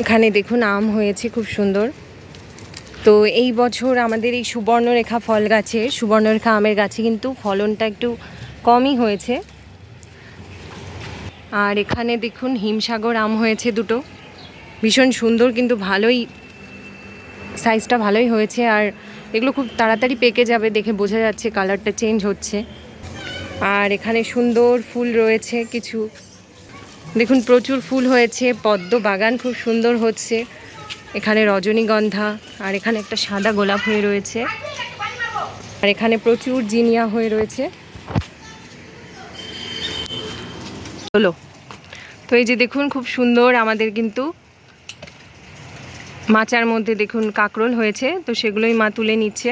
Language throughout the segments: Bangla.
এখানে দেখুন আম হয়েছে, খুব সুন্দর। তো এই বছর আমাদের এই সুবর্ণরেখা ফল গাছে, সুবর্ণরেখা আমের গাছে কিন্তু ফলনটা একটু কমই হয়েছে। আর এখানে দেখুন হিমসাগর আম হয়েছে দুটো। ভীষণ সুন্দর কিন্তু ভালোই সাইজটা ভালোই হয়েছে আর এগুলো খুব তাড়াতাড়ি পেকে যাবে দেখে বোঝা যাচ্ছে কালারটা চেঞ্জ হচ্ছে। আর এখানে সুন্দর ফুল রয়েছে কিছু। দেখুন, প্রচুর ফুল হয়েছে, পদ্ম বাগান খুব সুন্দর হচ্ছে, এখানে রজনীগন্ধা, আর এখানে একটা সাদা গোলাপ হয়ে রয়েছে, আর এখানে প্রচুর জিনিয়া হয়ে রয়েছে। হলো। তো এই যে দেখুন, খুব সুন্দর আমাদের কিন্তু মাচার মধ্যে দেখুন কাকরোল হয়েছে, তো সেগুলোই মা তুলে নিচ্ছে।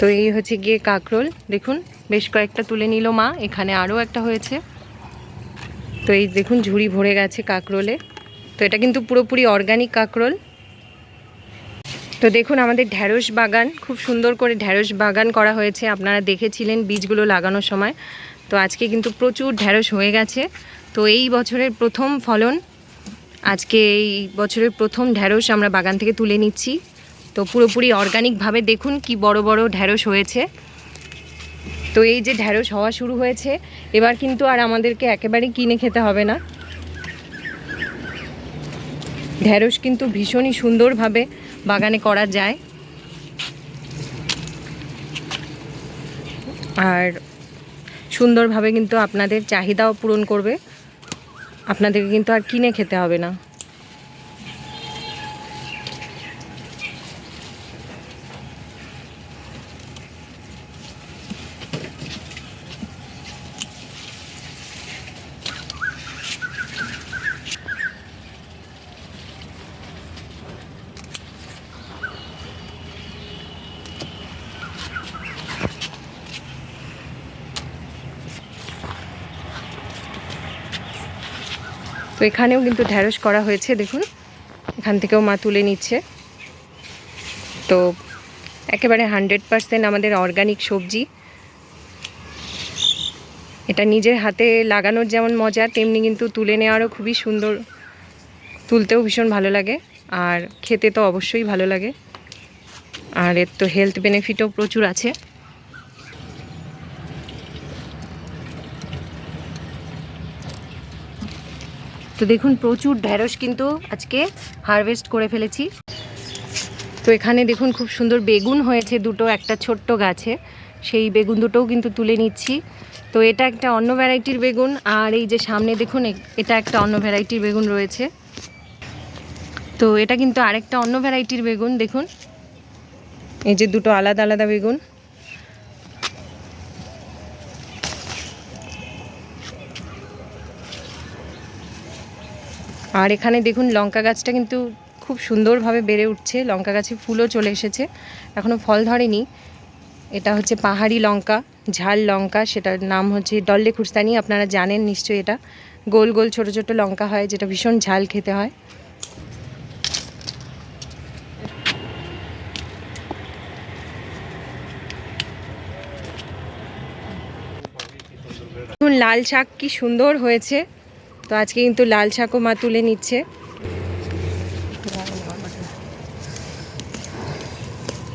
তো এই হচ্ছে গিয়ে কাকরোল। দেখুন, বেশ কয়েকটা তুলে নিল মা। এখানে আরও একটা হয়েছে। তো এই দেখুন, ঝুড়ি ভরে গেছে কাকরোলে। তো এটা কিন্তু পুরোপুরি অর্গানিক কাকরোল। তো দেখুন, আমাদের ঢ্যাঁড়স বাগান, খুব সুন্দর করে ঢ্যাঁড়স বাগান করা হয়েছে। আপনারা দেখেছিলেন বীজগুলো লাগানোর সময়। তো আজকে কিন্তু প্রচুর ঢ্যাঁড়স হয়ে গেছে। তো এই বছরের প্রথম ফলন, আজকে এই বছরের প্রথম ঢ্যাঁড়স আমরা বাগান থেকে তুলে নিচ্ছি। তো পুরোপুরি অর্গানিকভাবে দেখুন কি বড় বড় ঢ্যাঁড়স হয়েছে। তো এই যে ঢ্যাঁড়স হওয়া শুরু হয়েছে, এবার কিন্তু আর আমাদেরকে একেবারে কিনে খেতে হবে না। ঢ্যাঁড়স কিন্তু ভীষণই সুন্দরভাবে বাগানে করা যায়। আর সুন্দরভাবে কিন্তু আপনাদের চাহিদাও পূরণ করবে। আপনাদেরকে কিন্তু আর কিনে খেতে হবে না। তো এখানেও কিন্তু ঢ্যাঁড়স করা হয়েছে, দেখুন। এখান থেকেও মা তুলে নিচ্ছে। তো একেবারে হান্ড্রেড পারসেন্ট আমাদের অর্গানিক সবজি। এটা নিজের হাতে লাগানোর যেমন মজা, তেমনি কিন্তু তুলে নেওয়ারও খুবই সুন্দর, তুলতেও ভীষণ ভালো লাগে। আর খেতে তো অবশ্যই ভালো লাগে। আর এর তো হেলথ বেনিফিটও প্রচুর আছে। তো দেখুন, প্রচুর ঢ্যাঁড়স কিন্তু আজকে হারভেস্ট করে ফেলেছি। তো এখানে দেখুন, খুব সুন্দর বেগুন হয়েছে দুটো, একটা ছোট্ট গাছে। সেই বেগুন দুটোও কিন্তু তুলে নিচ্ছি। তো এটা একটা অন্য ভ্যারাইটির বেগুন, আর এই যে সামনে দেখুন এটা একটা অন্য ভ্যারাইটির বেগুন রয়েছে। তো এটা কিন্তু আরেকটা অন্য ভ্যারাইটির বেগুন, দেখুন। এই যে দুটো আলাদা আলাদা বেগুন। আর এখানে দেখুন লঙ্কা গাছটা কিন্তু খুব সুন্দরভাবে বেড়ে উঠছে। লঙ্কা গাছে ফুলও চলে এসেছে। এখনও ফল ধরেনি। এটা হচ্ছে পাহাড়ি লঙ্কা, ঝাল লঙ্কা, সেটার নাম হচ্ছে ডল্লে খুরস্তানি। আপনারা জানেন নিশ্চয়ই এটা। গোল গোল ছোট ছোট লঙ্কা হয়, যেটা ভীষণ ঝাল খেতে হয়। লাল শাক কি সুন্দর হয়েছে। তো আজকে কিন্তু লাল শাকও মা তুলে নিচ্ছে।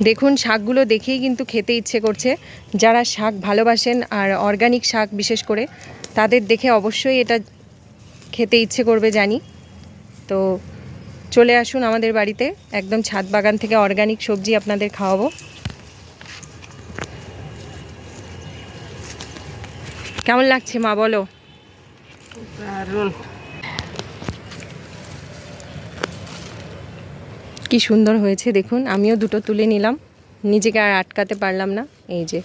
দেখুন, শাকগুলো দেখেই কিন্তু খেতে ইচ্ছে করছে। যারা শাক ভালোবাসেন আর অর্গানিক শাক বিশেষ করে, তাদের দেখে অবশ্যই এটা খেতে ইচ্ছে করবে জানি। তো চলে আসুন আমাদের বাড়িতে, একদম ছাদ বাগান থেকে অর্গানিক সবজি আপনাদের খাওয়াবো। কেমন লাগছে মা, বলো? দারুণ। কি সুন্দর হয়েছে দেখুন। আমিও দুটো তুলে নিলাম। নিজেকে আর আটকাতে পারলাম না। এই যে।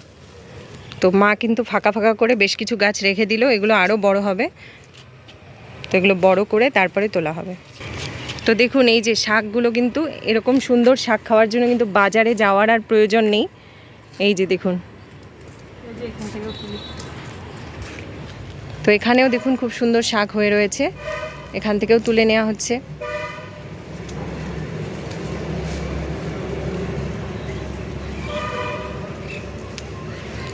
তো মা কিন্তু ফাঁকা ফাঁকা করে বেশ কিছু গাছ রেখে দিল। এগুলো আরও বড় হবে। তো এগুলো বড় করে তারপরে তোলা হবে। তো দেখুন এই যে শাকগুলো কিন্তু এরকম সুন্দর শাক খাওয়ার জন্য কিন্তু বাজারে যাওয়ার আর প্রয়োজন নেই। এই যে দেখুন। তো এখানেও দেখুন খুব সুন্দর শাক হয়ে রয়েছে। এখান থেকেও তুলে নেওয়া হচ্ছে।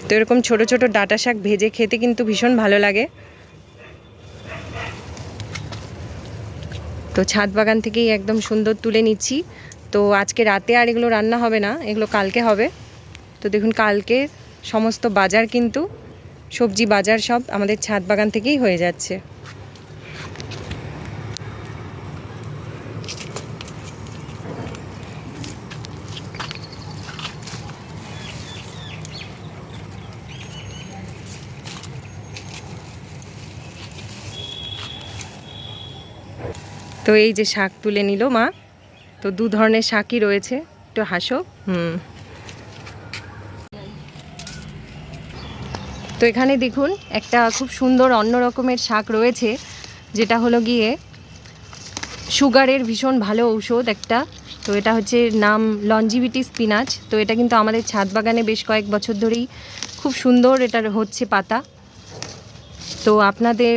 তো এরকম ছোট ছোট ডাটা শাক ভেজে খেতে কিন্তু ভীষণ ভালো লাগে। তো ছাদ বাগান থেকেই একদম সুন্দর তুলে নিচ্ছি। তো আজকে রাতে আর এগুলো রান্না হবে না, এগুলো কালকে হবে। তো দেখুন কালকে সমস্ত বাজার কিন্তু সবজি বাজার সব আমাদের ছাদ বাগান থেকেই হয়ে যাচ্ছে। তো এই যে শাক তুলে নিল মা, তো দু ধরনের শাকই রয়েছে। একটু হাসো। হুম। তো এখানে দেখুন, একটা খুব সুন্দর অন্য রকমের শাক রয়েছে, যেটা হলো গিয়ে সুগারের ভীষণ ভালো ঔষধ একটা। তো এটা হচ্ছে নাম লঞ্জিভিটি স্পিনাচ তো এটা কিন্তু আমাদের ছাদ বাগানে বেশ কয়েক বছর ধরেই খুব সুন্দর এটার হচ্ছে পাতা। তো আপনাদের,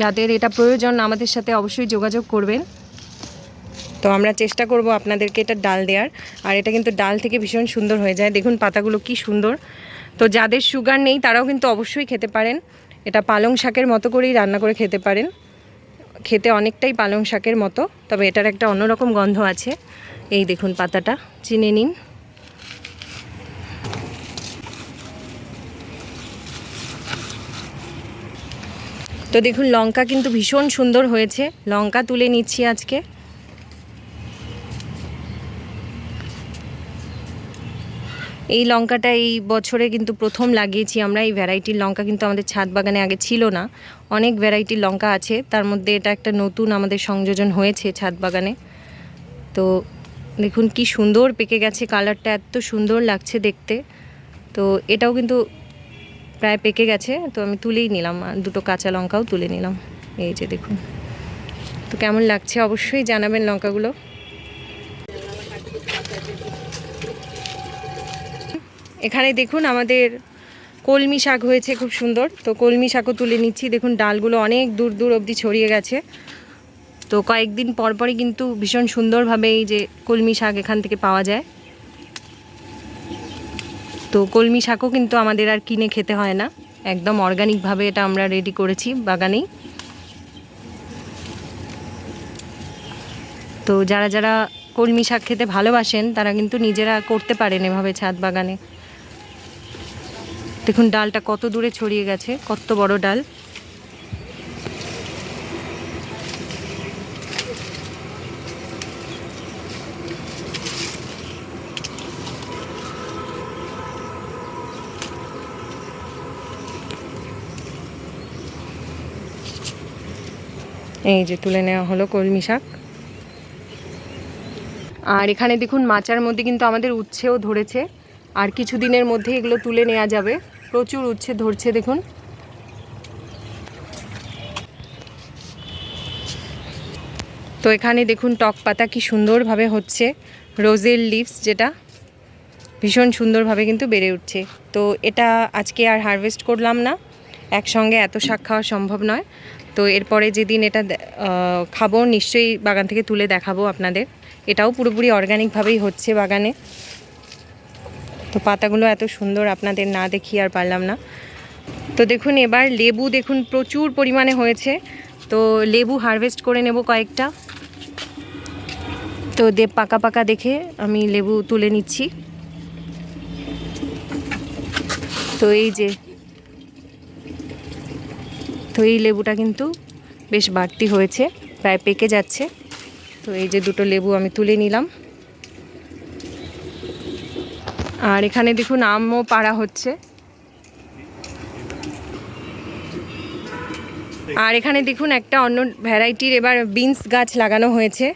যাদের এটা প্রয়োজন, আমাদের সাথে অবশ্যই যোগাযোগ করবেন। তো আমরা চেষ্টা করব আপনাদেরকে এটা ডাল দেওয়ার আর এটা কিন্তু ডাল থেকে ভীষণ সুন্দর হয়ে যায়। দেখুন পাতাগুলো কি সুন্দর। তো যাদের সুগার নেই, তারাও কিন্তু অবশ্যই খেতে পারেন। এটা পালং শাকের মতো করেই রান্না করে খেতে পারেন। খেতে অনেকটাই পালং শাকের মতো, তবে এটার একটা অন্যরকম গন্ধ আছে। এই দেখুন পাতাটা, চিনে নিন। তো দেখুন লঙ্কা কিন্তু ভীষণ সুন্দর হয়েছে। লঙ্কা তুলে নিচ্ছি আজকে। এই লঙ্কাটা এই বছরে কিন্তু প্রথম লাগিয়েছি আমরা। এই ভ্যারাইটির লঙ্কা কিন্তু আমাদের ছাদ বাগানে আগে ছিল না। অনেক ভ্যারাইটির লঙ্কা আছে। তার মধ্যে এটা একটা নতুন আমাদের সংযোজন হয়েছে ছাদ বাগানে। তো দেখুন কি সুন্দর পেকে গেছে কালারটা, এত সুন্দর লাগছে দেখতে। তো এটাও কিন্তু প্রায় পেকে গেছে। তো আমি তুলেই নিলাম। দুটো কাঁচা লঙ্কাও তুলে নিলাম। এই যে দেখুন। তো কেমন লাগছে অবশ্যই জানাবেন লঙ্কাগুলো। এখানে দেখুন আমাদের কলমি শাক হয়েছে খুব সুন্দর। তো কলমি শাকও তুলে নিচ্ছি। দেখুন ডালগুলো অনেক দূর দূর অবধি ছড়িয়ে গেছে। তো কয়েকদিন পর পরই কিন্তু ভীষণ সুন্দরভাবে এই যে কলমি শাক এখান থেকে পাওয়া যায়। তো কলমি শাকও কিন্তু আমাদের আর কিনে খেতে হয় না। একদম অর্গানিকভাবে এটা আমরা রেডি করেছি বাগানেই। তো যারা যারা কলমি শাক খেতে ভালোবাসেন, তারা কিন্তু নিজেরা করতে পারেন এভাবে ছাদ বাগানে। দেখুন, ডালটা কত দূরে ছড়িয়ে গেছে, কত বড় ডাল। এই যে তুলে নেওয়া হলো কলমি শাক। আর এখানে দেখুন, মাচার মধ্যে কিন্তু আমাদের উচ্ছেও ধরেছে। আর কিছু দিনের মধ্যে এগুলো তুলে নেওয়া যাবে। প্রচুর উচ্ছে ধরছে, দেখুন। তো এখানে দেখুন টক পাতা কি সুন্দরভাবে হচ্ছে। রোজের লিভস যেটা, ভীষণ সুন্দরভাবে কিন্তু বেড়ে উঠছে। তো এটা আজকে আর হারভেস্ট করলাম না, একসঙ্গে এত শাক খাওয়া সম্ভব নয়। তো এরপরে যেদিন এটা খাব, নিশ্চয়ই বাগান থেকে তুলে দেখাবো আপনাদের। এটাও পুরোপুরি অর্গানিকভাবেই হচ্ছে বাগানে। তো পাতাগুলো এত সুন্দর আপনাদের না দেখিয়ে আর পারলাম না। তো দেখুন, এবার লেবু দেখুন, প্রচুর পরিমাণে হয়েছে। তো লেবু হারভেস্ট করে নেব কয়েকটা। তো দেব পাকা পাকা দেখে আমি লেবু তুলে নিচ্ছি। তো এই যে, তো এই লেবুটা কিন্তু বেশ বাড়তি হয়েছে, প্রায় পেকে যাচ্ছে। তো এই যে দুটো লেবু আমি তুলে নিলাম। আর এখানে দেখুন আমও পাড়া হচ্ছে। আর এখানে দেখুন একটা অন্য ভ্যারাইটির এবার বিনস গাছ লাগানো হয়েছে।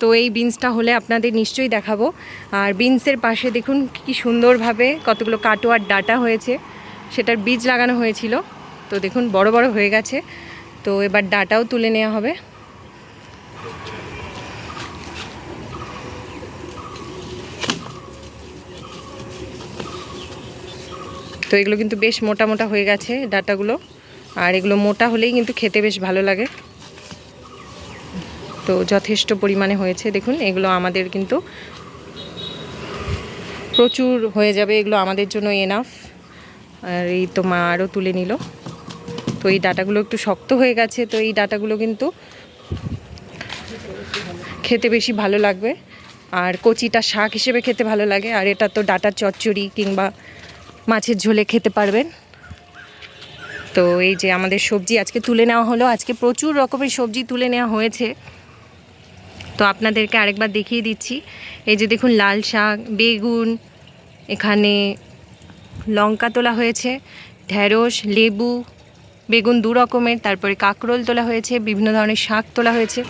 তো এই বিনসটা হলে আপনাদের নিশ্চয়ই দেখাবো। আর বিনসের পাশে দেখুন কি সুন্দরভাবে কতগুলো কাটোয়ার ডাটা হয়েছে। সেটার বীজ লাগানো হয়েছিল। তো দেখুন বড় বড় হয়ে গেছে। তো এবার ডাটাও তুলে নেওয়া হবে। তো এগুলো কিন্তু বেশ মোটা মোটা হয়ে গেছে ডাটাগুলো। আর এগুলো মোটা হলেই কিন্তু খেতে বেশ ভালো লাগে। তো যথেষ্ট পরিমাণে হয়েছে। দেখুন, এগুলো আমাদের কিন্তু প্রচুর হয়ে যাবে। এগুলো আমাদের জন্য এনাফ আর এই তো মা আরও তুলে নিল। তো এই ডাটাগুলো একটু শক্ত হয়ে গেছে, তো এই ডাটাগুলো কিন্তু খেতে বেশি ভালো লাগবে। আর কচিটা শাক হিসেবে খেতে ভালো লাগে। আর এটা তো ডাটার চচ্চড়ি কিংবা মাছের ঝোলে খেতে পারবেন। তো এই যে আমাদের সবজি আজকে তুলে নেওয়া হলো, আজকে প্রচুর রকমের সবজি তুলে নেওয়া হয়েছে। তো আপনাদেরকে আরেকবার দেখিয়ে দিচ্ছি। এই যে দেখুন, লাল শাক, বেগুন, এখানে লঙ্কা তোলা হয়েছে ঢ্যাঁড়স লেবু, বেগুন দু রকমের, তারপরে কাঁকরোল তোলা হয়েছে, বিভিন্ন ধরনের শাক তোলা হয়েছে।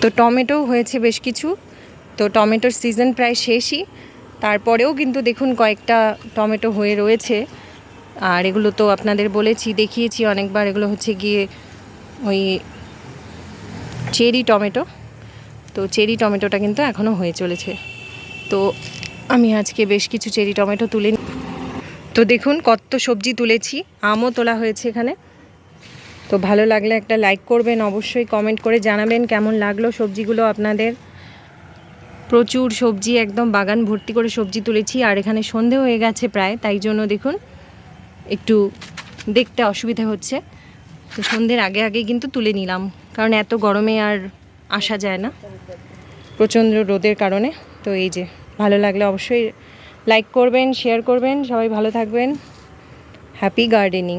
তো টমেটো হয়েছে বেশ কিছু। তো টমেটোর সিজন প্রায় শেষই। তারপরেও কিন্তু দেখুন কয়েকটা টমেটো হয়ে রয়েছে। আর এগুলো তো আপনাদের বলেছি, দেখিয়েছি অনেকবার, এগুলো হচ্ছে গিয়ে ওই চেরি টমেটো। তো চেরি টমেটোটা কিন্তু এখনও হয়ে চলেছে। তো আমি আজকে বেশ কিছু চেরি টমেটো তুলে তো দেখুন কত সবজি তুলেছি, আমও তোলা হয়েছে এখানে। তো ভালো লাগলে একটা লাইক করবেন, অবশ্যই কমেন্ট করে জানাবেন কেমন লাগল সবজিগুলো আপনাদের। প্রচুর সবজি, একদম বাগান ভর্তি করে সবজি তুলেছি আর এখানে সন্ধে হয়ে গেছে প্রায়, তাই জন্য দেখুন একটু দেখতে অসুবিধা হচ্ছে। তো সন্ধ্যের আগে আগে কিন্তু তুলে নিলাম, কারণ এত গরমে আর আসা যায় না। প্রচণ্ড রোদের কারণে, তো এই যে ভালো লাগলে অবশ্যই লাইক করবেন শেয়ার করবেন, সবাই ভালো থাকবেন। Happy gardening